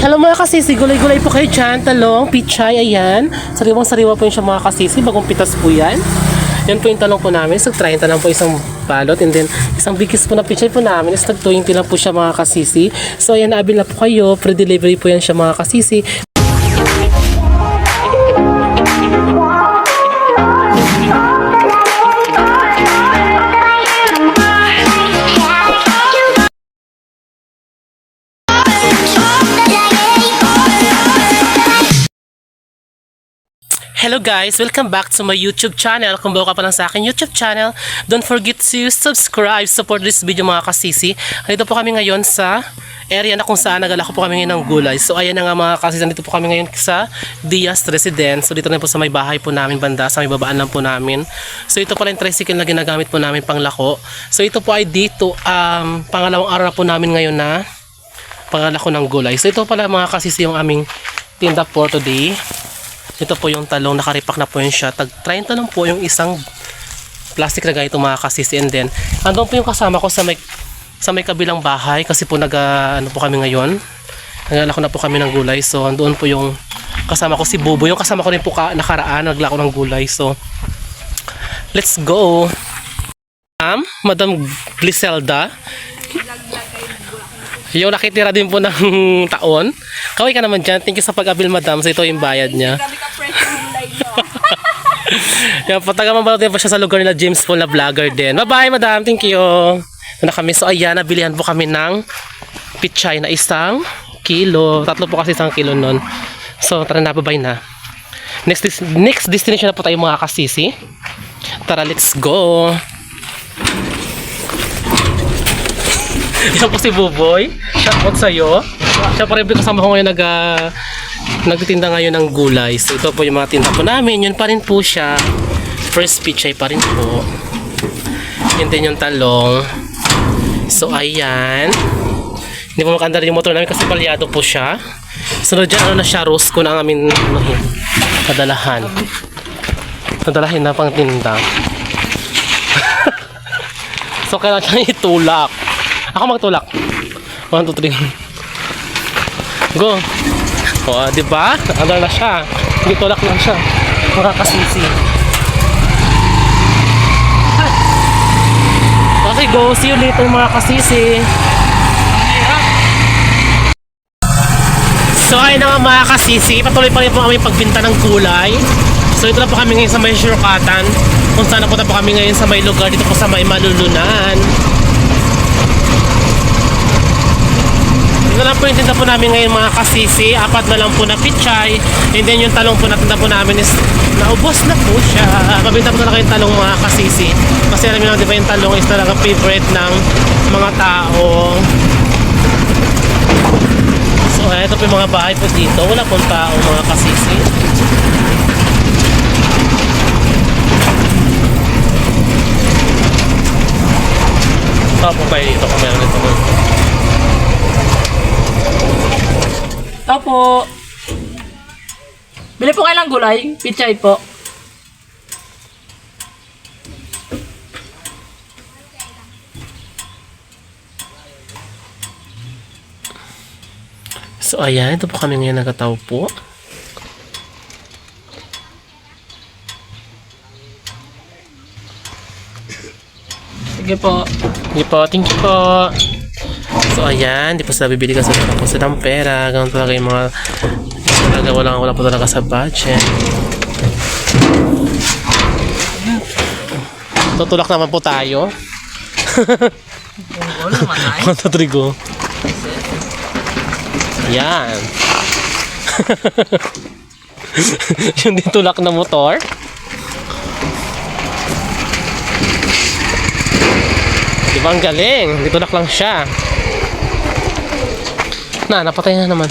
Hello mga kasisi, gulay-gulay po kayo dyan. Talong, pichay, ayan. Sariwang sariwa po yun siya mga kasisi. Bagong pitas po yan. Yan po yung talong po namin. So, 30 lang po isang balot. And then, isang bigis po na pichay po namin is tag 20 lang po siya mga kasisi. So, ayan, naabil na po kayo. Pre-delivery po yan siya mga kasisi. Hello guys! Welcome back to my YouTube channel. Kung bago ka pa lang sa akin YouTube channel, don't forget to subscribe, support this video mga kasisi. Dito po kami ngayon sa area na kung saan nagalako po kami ngayon ng gulay. So ayan na nga mga kasisi, dito po kami ngayon sa Diaz Residence. So dito na po sa may bahay po namin banda, sa may babaan lang po namin. So ito pala yung tricycle na ginagamit po namin pang lako. So ito po ay dito, um, pangalawang araw na po namin ngayon na pangalako ng gulay. So ito pala mga kasisi yung aming tinda for today. Ito po yung talong, nakaripak na po yun siya. Tag 30 lang po yung isang plastic na ganito mga kasisi. And then, andun po yung kasama ko sa may, sa may kabilang bahay kasi po nag, ah, ano po kami ngayon. Naglalako na po kami ng gulay. So, andun po yung kasama ko si Bubo. Yung kasama ko rin po ka, nakaraan, naglako ng gulay. So, let's go! Ma'am, Madam Gliselda. Yung nakitira din po ng taon. Kaway ka naman dyan. Thank you sa pag-abil, madam. So, ito yung bayad niya. Grabe ka fresh yung hulay nyo. Yan, pataga mabalotin pa siya sa lugar nila James Paul na vlogger din. Bye-bye, madam. Thank you. Na kami. So, ayan, nabilihan po kami ng pichay na isang kilo. Tatlo po kasi isang kilo nun. So, tara na, bye na. Next, next destination na po tayo mga kasisi. Tara, let's go. Yan po si Buboy. Shout out sa'yo. Siya pa rin po kasama ko ngayon nag, ah, nagtitinda ngayon ng gulay. So ito po yung mga tinda po namin. Yun pa rin po siya. First pichay pa rin po. Yun din yung talong. So ayan. Hindi po makandar yung motor namin kasi palyado po siya. Sunod dyan, ano na siya, Rosco na ang aming ano, kadalahan. Kadalahin na pang tinda. so kailangan siya itulak. Ako magtulak. 1, 2, 3. Go. O, ah, di ba? Ano na siya? Hindi tulak lang siya. Makakasisi. Okay, go. See you later mga kasisi. So ayun na nga mga kasisi, patuloy pa rin po kami pagbinta ng gulay. So ito na po kami ngayon sa may Shurukatan. Kung saan na po po kami ngayon sa may lugar dito po sa may Malulunan. Ito lang po yung tinda po namin ngayon mga kasisi. Apat na lang po na pichay. And then yung talong po na tinda po namin is naubos na po siya. Mabinta po talaga yung talong mga kasisi. Kasi alam niyo naman di ba yung talong is talaga favorite ng mga tao. So ito po yung mga bahay po dito. Wala pong tao mga kasisi. Tapos tayo dito kung meron ito. Opo. Bili po kayo ng gulay. Pichay po. So ayan, ito po kami ngayon nagkatao po. Sige po. Hindi po, thank you po. So ayan, di po sila bibili kasi wala po silang pera. Ganun talaga yung mga talaga wala, wala po talaga sa budget. Tutulak naman po tayo. Oo naman ay. Ano trigo? Yan. yung ditulak na motor. Di ba ang galing? Ditulak lang siya. Na, napatay na naman.